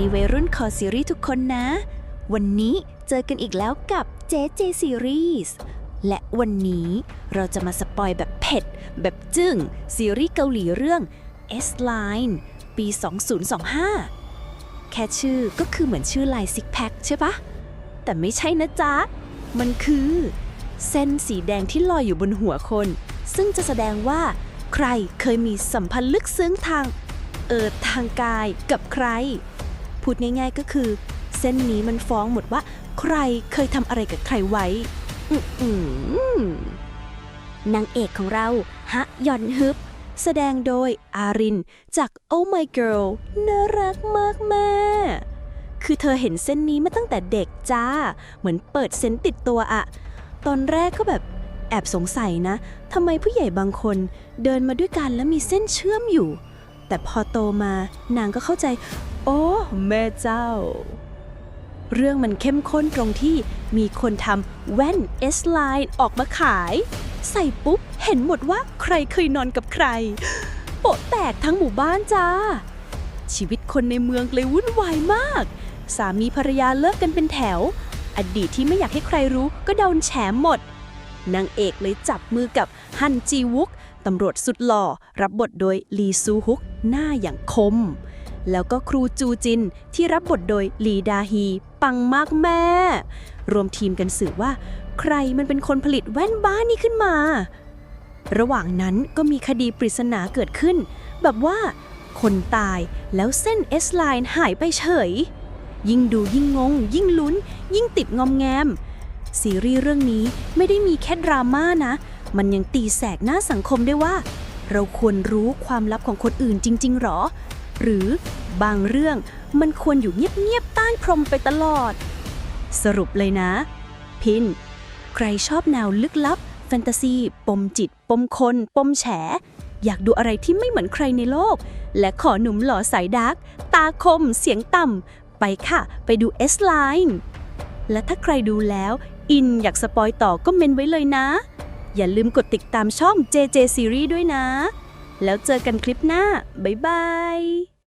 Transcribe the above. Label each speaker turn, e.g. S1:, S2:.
S1: ดีวัยรุ่นคอซีรีส์ทุกคนนะ วันนี้เจอกันอีกแล้วกับ JJ Series และวันนี้เราจะมาสปอยแบบเผ็ด แบบจึ้งซีรีส์เกาหลีเรื่อง S Line ปี 2025 แค่ชื่อก็คือเหมือนชื่อลายซิกแพคใช่ปะ แต่ไม่ใช่นะจ๊ะ มันคือ เส้นสีแดงที่ลอยอยู่บนหัวคน ซึ่งจะแสดงว่า ใครเคยมีสัมพันธ์ลึกซึ้งทาง เออทางกายกับใคร พูดง่ายๆก็คือ เส้นนี้มันฟ้องหมดว่า ใครเคยทำอะไรกับใครไว้อืมนางเอกของเรา ฮะยอนฮึบ แสดงโดยอาริน จาก Oh My Girl น่ารักมากแม่คือเธอเห็นเส้นนี้มาตั้งแต่เด็กจ้า เหมือนเปิดเซนติดตัวอะ ตอนแรกก็แบบแอบสงสัยนะทำไมผู้ใหญ่บางคนเดินมาด้วยกันแล้วมีเส้นเชื่อมอยู่ แต่พอโตมานางก็เข้าใจ โอ้แม่เจ้า เรื่องมันเข้มข้นตรงที่มีคนทำแว่น S line ออกมาขาย ใส่ปุ๊บ เห็นหมดว่าใครเคยนอนกับใคร โปะแตกทั้งหมู่บ้านจ้า ชีวิตคนในเมืองเลยวุ่นวายมาก สามีภรรยาเลิกกันเป็นแถว อดีตที่ไม่อยากให้ใครรู้ก็โดนแฉหมด นางเอกเลยจับมือกับฮันจีวุกตำรวจสุดหล่อ รับบทโดยลีซูฮุก หน้าอย่างคม แล้วก็ครูจูจินที่รับบทโดยลีดาฮี ปังมากแม่ รวมทีมกันสืบว่า ใครมันเป็นคนผลิตแว่นบ้านนี้ขึ้นมา ระหว่างนั้นก็มีคดีปริศนาเกิดขึ้น แบบว่า คนตายแล้วเส้น S line หายไปเฉย ยิ่งดูยิ่งงง ยิ่งลุ้น ยิ่งติดงอมแงม ซีรีส์เรื่องนี้ไม่ได้มีแค่ดราม่านะ มันยังตีแสกหน้าสังคมได้วยว่า เราควรรู้ความลับของคนอื่นจริง ๆ หรอ หรือบางเรื่องมันควรอยู่เงียบ ๆ ใต้พรมไปตลอด สรุปเลยนะ พิน ใครชอบแนวลึกลับ แฟนตาซี ปมจิต ปมคน ปมแฉ อยากดูอะไรที่ไม่เหมือนใครในโลก และขอหนุ่มหล่อสายดาร์กตาคม เสียงต่ำไปค่ะ ไปดู S Line และถ้าใครดูแล้ว อิน อยากสปอยต่อก็เมนไว้เลยนะ อย่าลืมกดติดตามช่อง JJ Series ด้วยนะ แล้วเจอกันคลิปหน้า บ๊ายบาย